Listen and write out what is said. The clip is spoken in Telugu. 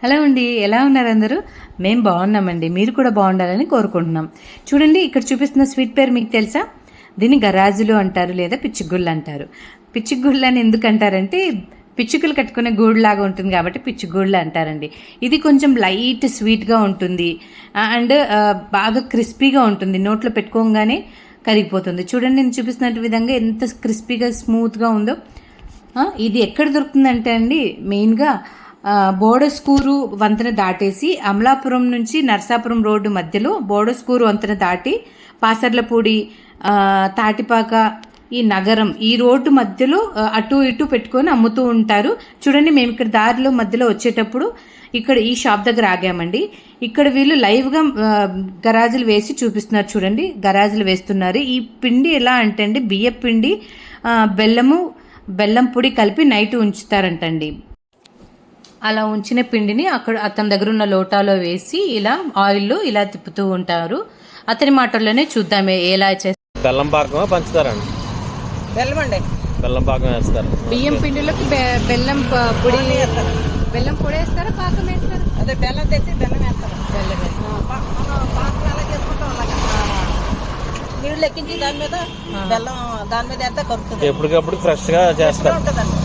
హలో అండి ఎలా ఉన్నారు అందరూ? మేము బాగున్నామండి మీరు కూడా బాగుండాలని కోరుకుంటున్నాం. చూడండి ఇక్కడ చూపిస్తున్న స్వీట్ పేరు మీకు తెలుసా? దీన్ని గరాజులు అంటారు లేదా పిచ్చిగుళ్ళు అంటారు. పిచ్చిగుళ్ళు అని ఎందుకు అంటారంటే పిచ్చుకలు కట్టుకునే గూడులాగా ఉంటుంది కాబట్టి పిచ్చిగూళ్ళు అంటారండి. ఇది కొంచెం లైట్ స్వీట్గా ఉంటుంది. అండ్ బాగా క్రిస్పీగా ఉంటుంది. నోట్లో పెట్టుకోగానే కరిగిపోతుంది. చూడండి నేను చూపిస్తున్న విధంగా ఎంత క్రిస్పీగా స్మూత్గా ఉందో. ఇది ఎక్కడ దొరుకుతుందంటే అండి మెయిన్గా బోడస్కూరు వంతెన దాటేసి అమలాపురం నుంచి నర్సాపురం రోడ్డు మధ్యలో బోడస్కూరు వంతెన దాటి పాసర్లపూడి తాటిపాక ఈ నగరం ఈ రోడ్డు మధ్యలో అటు ఇటు పెట్టుకొని అమ్ముతూ ఉంటారు. చూడండి మేము ఇక్కడ దారిలో మధ్యలో వచ్చేటప్పుడు ఇక్కడ ఈ షాప్ దగ్గర ఆగామండి. ఇక్కడ వీళ్ళు లైవ్గా గరాజులు వేసి చూపిస్తున్నారు చూడండి. గరాజులు వేస్తున్నారు. ఈ పిండి ఎలా అంటే అండి బియ్య పిండి బెల్లము బెల్లం పొడి కలిపి నైట్ ఉంచుతారంటండి. అలా ఉంచిన పిండిని అక్కడ అతని దగ్గర ఉన్న లోటాలో వేసి ఇలా ఆయిల్లో ఇలా తిప్పుతూ ఉంటారు. అతని మాటల్లోనే చూద్దాం ఎలా చేస్తారు బెల్లం పాకమా పంచుతారండి? బెల్లం అండి బెల్లం పాకం వేస్తారు. బియ్యం పిండిలోకి బెల్లం పొడి బెల్లం పొడి వేస్తారా పాకం వేస్తారా? అదే బెల్లం తెచ్చి బెల్లం వేస్తారు. పాకం ఎలా చేసుకుంటాం అలాగా? నీళ్ళు ఎక్కించి దాని మీద బెల్లం దాని మీద వేస్తే కలుపుతుంది ఎప్పటికప్పుడు ఫ్రెష్గా చేస్తారు ఉంటుందండి?